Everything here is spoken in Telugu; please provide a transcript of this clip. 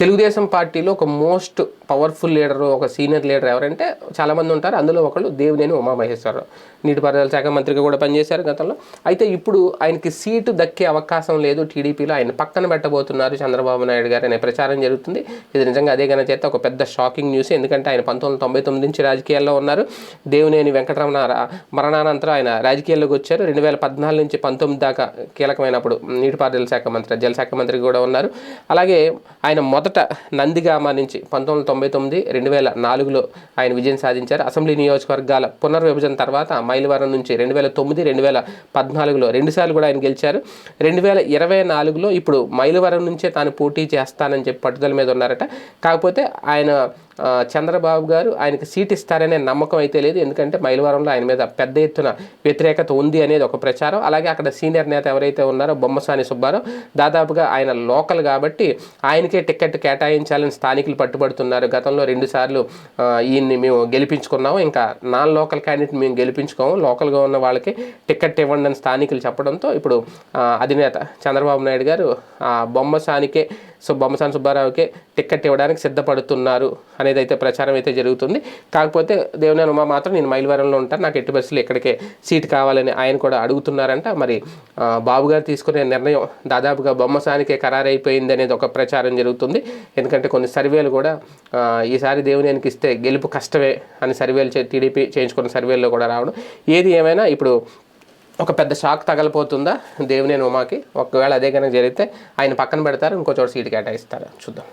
తెలుగుదేశం పార్టీలో ఒక మోస్ట్ పవర్ఫుల్ లీడరు ఒక సీనియర్ లీడర్ ఎవరంటే చాలామంది ఉంటారు. అందులో ఒకళ్ళు దేవినేని ఉమామహేశ్వరరావు నీటిపారుదల శాఖ మంత్రిగా కూడా పనిచేశారు గతంలో. అయితే ఇప్పుడు ఆయనకి సీటు దక్కే అవకాశం లేదు టీడీపీలో. ఆయన పక్కన పెట్టబోతున్నారు చంద్రబాబు నాయుడు గారు అనే ప్రచారం జరుగుతుంది. ఇది నిజంగా అదే కన్నా చేస్తే ఒక పెద్ద షాకింగ్ న్యూస్. ఎందుకంటే ఆయన పంతొమ్మిది వందల తొంభై తొమ్మిది నుంచి రాజకీయాల్లో ఉన్నారు. దేవినేని వెంకటరమణ మరణానంతరం ఆయన రాజకీయాల్లోకి వచ్చారు. రెండు వేల పద్నాలుగు నుంచి పంతొమ్మిది దాకా కీలకమైనప్పుడు నీటిపారుదల శాఖ మంత్రి జలశాఖ మంత్రి కూడా ఉన్నారు. అలాగే ఆయన మొదటి నందిగామ నుంచి పంతొమ్మిది వందల తొంభై తొమ్మిది రెండు వేల నాలుగులో ఆయన విజయం సాధించారు. అసెంబ్లీ నియోజకవర్గాల పునర్విభజన తర్వాత మైలవరం నుంచి రెండు వేల తొమ్మిది రెండు వేల పద్నాలుగులో రెండుసార్లు కూడా ఆయన గెలిచారు. రెండు వేల ఇరవై నాలుగులో ఇప్పుడు మైలవరం నుంచే తాను పోటీ చేస్తానని చెప్పి పట్టుదల మీద ఉన్నారట. కాకపోతే ఆయన చంద్రబాబు గారు ఆయనకి సీట్ ఇస్తారనే నమ్మకం అయితే లేదు. ఎందుకంటే మైలవరంలో ఆయన మీద పెద్ద ఎత్తున వ్యతిరేకత ఉంది అనేది ఒక ప్రచారం. అలాగే అక్కడ సీనియర్ నేత ఎవరైతే ఉన్నారో బొమ్మసాని సుబ్బారావు దాదాపుగా ఆయన లోకల్ కాబట్టి ఆయనకే టికెట్ కేటాయించాలని స్థానికులు పట్టుబడుతున్నారు. గతంలో రెండుసార్లు ఈయన్ని మేము గెలిపించుకున్నాము. ఇంకా నాన్ లోకల్ క్యాండిడేట్ మేము గెలిపించుకోము. లోకల్గా ఉన్న వాళ్ళకి టికెట్ ఇవ్వండి అని స్థానికులు చెప్పడంతో ఇప్పుడు అధినేత చంద్రబాబు నాయుడు గారు ఆ బొమ్మసానికే సో బొమ్మసాని సుబ్బారావుకే టికెట్ ఇవ్వడానికి సిద్ధపడుతున్నారు. అనేది అయితే ప్రచారం అయితే జరుగుతుంది. కాకపోతే దేవనేని ఉమా మాత్రం నేను మైలవరంలో ఉంటాను నాకు ఎట్టి బస్సులు ఇక్కడికే సీట్ కావాలని ఆయన కూడా అడుగుతున్నారంట. మరి బాబుగారు బాబు గారు తీసుకునే నిర్ణయం దాదాపుగా బొమ్మసానికే ఖరారైపోయింది అనేది ఒక ప్రచారం జరుగుతుంది. ఎందుకంటే కొన్ని సర్వేలు కూడా ఈసారి దేవునేనికి ఇస్తే గెలుపు కష్టమే అని సర్వేలు చే- టీడీపీ చేయించుకున్న సర్వేల్లో కూడా రావడం. ఏది ఏమైనా ఇప్పుడు ఒక పెద్ద షాక్ తగలిపోతుందా దేవినేని ఉమాకి ఒకవేళ అదే కనుక జరిగితే ఆయన పక్కన పెడతారు ఇంకో చోట సీటు కేటాయిస్తారు. చూద్దాం.